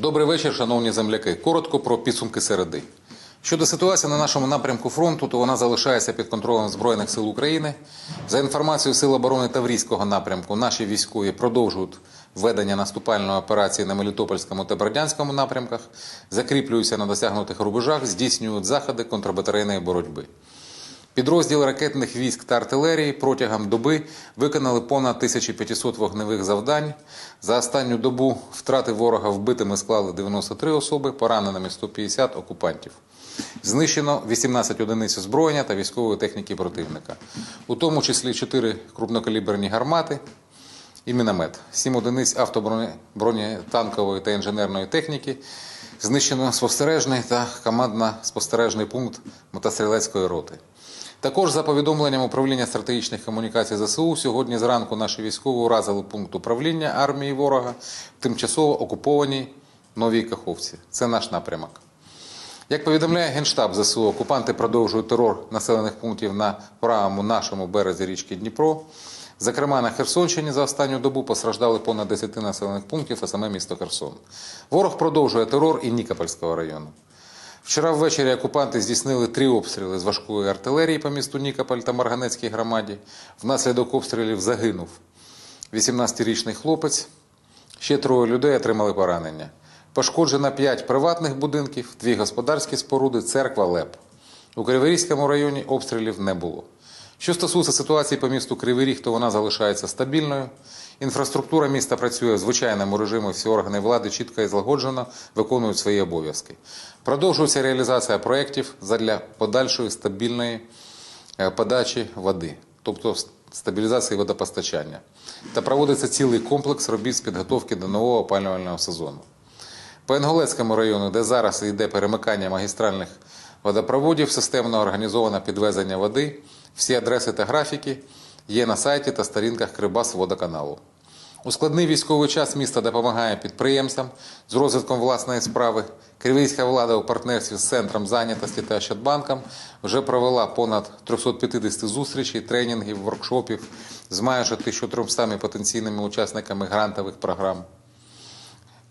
Добрий вечір, шановні земляки. Коротко про підсумки середи. Щодо ситуації на нашому напрямку фронту, то вона залишається під контролем Збройних сил України. За інформацією Сил оборони Таврійського напрямку, наші військові продовжують ведення наступальної операції на Мелітопольському та Бердянському напрямках, закріплюються на досягнутих рубежах, здійснюють заходи контрбатарейної боротьби. Підрозділи ракетних військ та артилерії протягом доби виконали понад 1500 вогневих завдань. За останню добу втрати ворога вбитими склали 93 особи, пораненими 150 окупантів. Знищено 18 одиниць озброєння та військової техніки противника, у тому числі 4 крупнокаліберні гармати і міномет, 7 одиниць автобронетанкової та інженерної техніки, знищено спостережний та командно-спостережний пункт мотострілецької роти. Також за повідомленням управління стратегічних комунікацій ЗСУ, сьогодні зранку наші військові уразили пункт управління армії ворога в тимчасово окупованій Новій Каховці. Це наш напрямок. Як повідомляє Генштаб ЗСУ, окупанти продовжують терор населених пунктів на правому нашому березі річки Дніпро. Зокрема, на Херсонщині за останню добу постраждали понад 10 населених пунктів та саме місто Херсон. Ворог продовжує терор і Нікопольського району. Вчора ввечері окупанти здійснили три обстріли з важкої артилерії по місту Нікополь та Марганецькій громаді. Внаслідок обстрілів загинув 18-річний хлопець. Ще троє людей отримали поранення. Пошкоджено 5 приватних будинків, дві господарські споруди, церква ЛЕП. У Криворізькому районі обстрілів не було. Що стосується ситуації по місту Кривий Ріг, то вона залишається стабільною. Інфраструктура міста працює в звичайному режимі, всі органи влади чітко і злагоджено виконують свої обов'язки. Продовжується реалізація проєктів задля подальшої стабільної е, подачі води, тобто стабілізації водопостачання. Та проводиться цілий комплекс робіт з підготовки до нового опалювального сезону. По Інголецькому району, де зараз йде перемикання магістральних водопроводів, системно організовано підвезення води. Всі адреси та графіки є на сайті та сторінках Крибас водоканалу. У складний військовий час місто допомагає підприємцям з розвитком власної справи. Кривійська влада у партнерстві з центром зайнятості та Ощадбанком вже провела понад 350 зустрічей, тренінгів, воркшопів з майже 1300 потенційними учасниками грантових програм.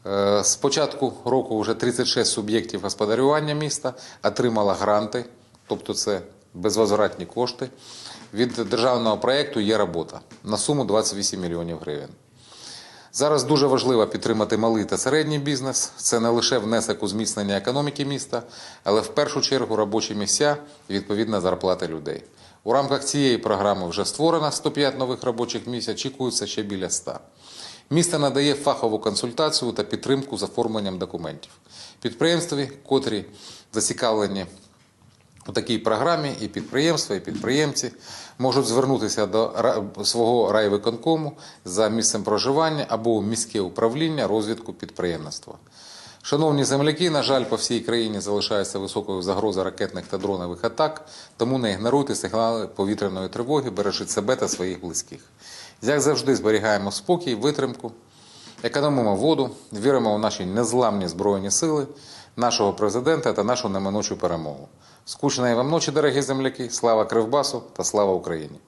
Е, З початку року вже 36 суб'єктів господарювання міста отримало гранти, тобто це безвозвратні кошти. Від державного проєкту є робота на суму 28 мільйонів гривень. Зараз дуже важливо підтримати малий та середній бізнес. Це не лише внесок у зміцнення економіки міста, але в першу чергу робочі місця і відповідна зарплата людей. У рамках цієї програми вже створено 105 нових робочих місць, очікується ще біля 100. Місто надає фахову консультацію та підтримку з оформленням документів. Підприємстві, котрі зацікавлені у такій програмі, і підприємства, і підприємці можуть звернутися до свого райвиконкому за місцем проживання або міське управління розвитку підприємництва. Шановні земляки, на жаль, по всій країні залишається високою загроза ракетних та дронових атак, тому не ігноруйте сигнали повітряної тривоги, бережіть себе та своїх близьких. Як завжди, зберігаємо спокій, витримку, економимо воду, віримо у наші незламні збройні сили, нашого президента та нашу неминучу перемогу. Скучної вам ночі, дорогі земляки! Слава Кривбасу та слава Україні!